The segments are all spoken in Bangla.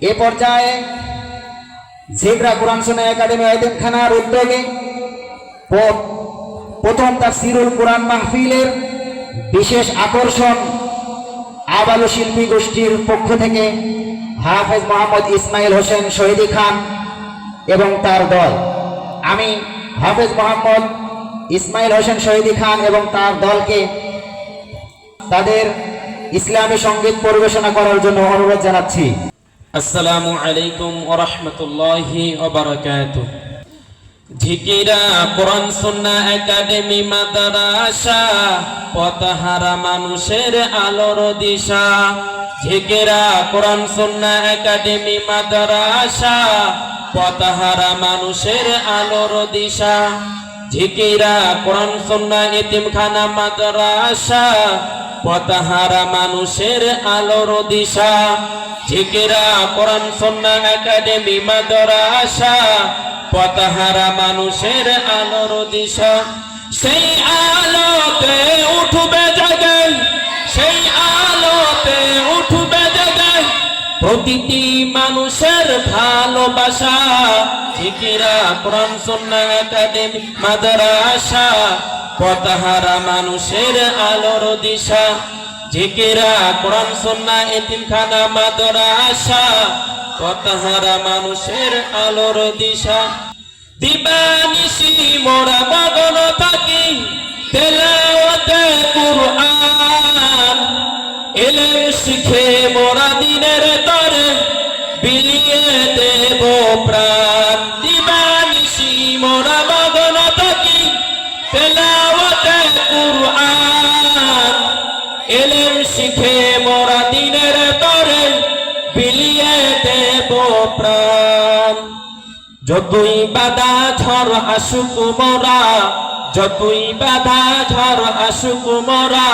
এ পর্যায়ে জিবরা কোরআন শোনা একাডেমি এতিমখানার উদ্যোগে প্রথম তার সিরুল কোরআন মাহফিলের বিশেষ আকর্ষণ আবালু শিল্পী গোষ্ঠীর পক্ষ থেকে হাফেজ মোহাম্মদ ইসমাইল হোসেন, শহীদি খান এবং তার দল। আমি হাফেজ মোহাম্মদ ইসমাইল হোসেন, শহীদি খান এবং তার দলকে তাদের ইসলামী সংগীত পরিবেশনা করার জন্য অনুরোধ জানাচ্ছি। আসসালামু আলাইকুম ওরহমতুল্লাহি ঝিকিরা কোরআন, সুন্না, একাডেমি, মাদ্রাসা পতাহারা মানুষের আলোর দিশা। ঝিকিরা কোরআন, সুন্না, একাডেমি, মাদ্রাসা পতাহারা মানুষের আলোর দিশা। ঝিকিরা কোরআন, সুন্না, এতিমখানা, মাদ্রাসা পতাহারা মানুষের আলোর দিশা। ঝিকিরা কোরআন, সন্না, একাডেমি, মাদ্রাসা পতাহারা মানুষের আলোর দিশা সেই আলোতে উঠবে জগে, সেই আলোতে উঠবে জগে প্রতিটি মানুষের ভালোবাসা। ঝিকিরা কোরআন, সন্না, একাডেমি, মাদ্রাসা পতাহারা মানুষের আলোর দিশা। ঝিকিরা কোরআন, সন্না, এতিমখানা, মাদ্রাসা পতাহারা মানুষের আলোর দিশা। দিবানিশি মোরা মগন থাকি তেলাওয়াতে কুরআন। এলেম শিখে মোরা দিনের তরে, বিলিয়ে দেব প্রাণ। দিবানিশি মোরা মগন থাকি তেলাওয়াতে শিখে মোরা দিনের তরে বিলিয়ে দেব প্রাণ। যতই বাধা ঝড় আসুক মোরা, যতই বাধা ঝড় আসুক মোরা,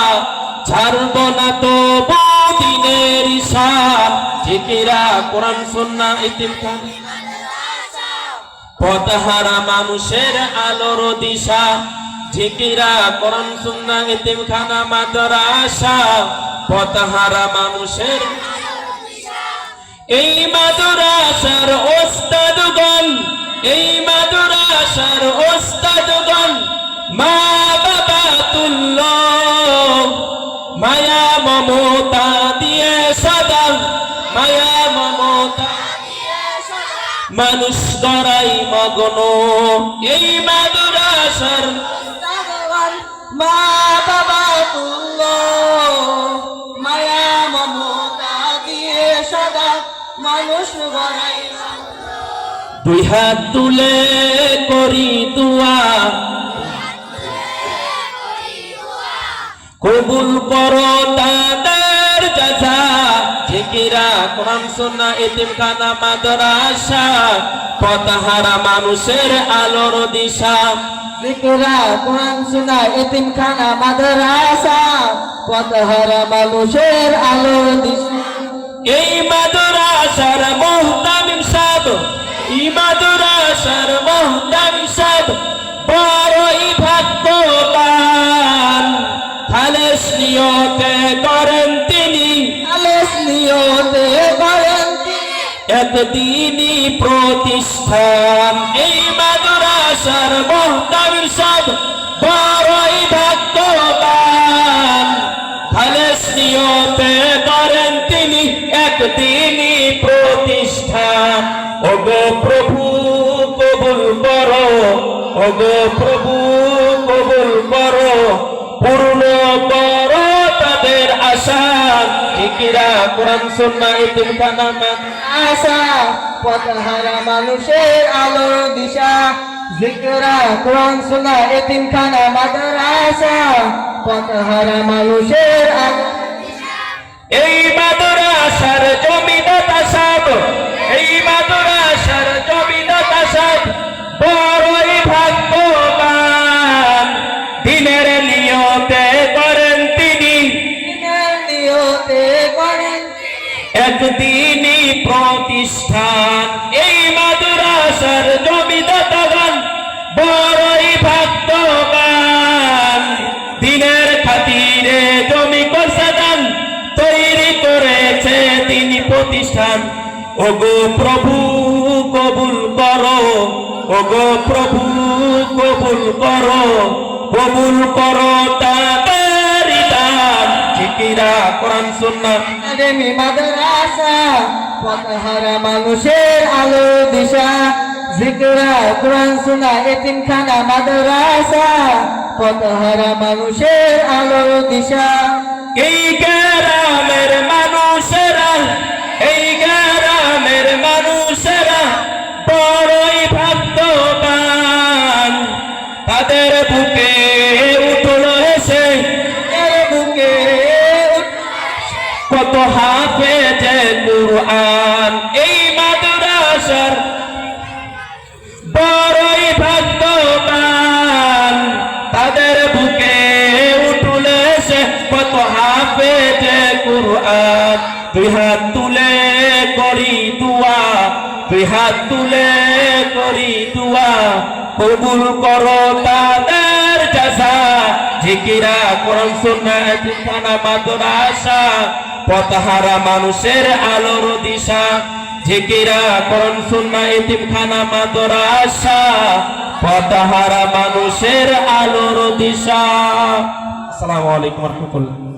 ছাড়ব না তো দিনের জিকিরা কোরআন, সুন্না ইতিম খান পথহারা মানুষের আলোর দিশা। ঝিকিরা কোরআন, সুন্না ইতিম খানা মাদ্রাসা। পথহারা মানুষের। এই মাদ্রাসার ওস্তাদগণ, এই মাদ্রাসার ওস্তাদগণ মা বাবা তুল্য মায়া মমতা দিয়ে সদা, মায়া মমতা মানুষ গড়াই মগ্ন। এই মাদ্রাসার মা দুই হাত তুলে করি দুয়া। কবুল করো তাদের যাজা জিকিরা কোরআন এতিমখানা মাদ্রাসা। পতাহারা মানুষের আলোর দিশা। জিকিরা কোরআন শোনা এতিমখানা মাদ্রাসা। পথহারা মানুষের আলোর দিশা। এই মাদ্রাসার মাদ্রাসার মোহতামিম সাহেব বড়ই ভাগ্যবান। খালেস নিয়তে করেন তিনি। আলেস নিয়তে করেন একদিনই প্রতিষ্ঠান। এই মাদ্রাসার মোহতামিম সাহেব বড়ই ভাগ্যবান। খালেস নিয়তে করেন তিনি। প্রতিষ্ঠান ওগো প্রভু, কবুল করো। ওগো প্রভু, কবুল করো। পূর্ণ করো তাদের আশা। ঠিকিরা কোরআন, সুন্নাহ ইতিমখানা আশা। পথহারা মানুষের আলোর দিশা। জিকরা কোরআন শোনা এতিমখানা মাদ্রাসা পথহারা মানুষের আলো এই মাদ্রাসার বড়ই ভাগ্যবান। দিনের নিয়তে করেন তিনি। একদিনই প্রতিষ্ঠান। এই মাদ্রাসার জমিদাতাগণ বড়ই ভাগ্যবান। দিনের খাতিরে জমি তৈরি করেছে তিনি প্রতিষ্ঠান। ওগো প্রভু! ওগো প্রভু কবুল করো কবুল করো তাদের দান। কোরআন সুন্নাহ? মাদ্রাসা পথহারা মানুষের আলো দিশা। জিকরা কোরআন শোনা এতিমখানা মাদ্রাসা পথহারা মানুষের আলো দিশা। এই কুরআন। এই মাদ্রাসার বড়ই ভাগ্যবান। তাদের বুকে উঠলে সে কত হাফেজে কুরআন। দুই হাত তুলে করি দুয়া দুই হাত তুলে করি দুয়া। কবুল করো তাদের জাসা জিকিরা করন সুন্না এতিমখানা মাদ্রাসা। পথহারা মানুষের আলোর দিশা। জিকিরা করন সুন্না এতিমখানা মাদরাসা পথহারা মানুষের আলোর দিশা। আসসালামু আলাইকুম রহমতুল্লাহ।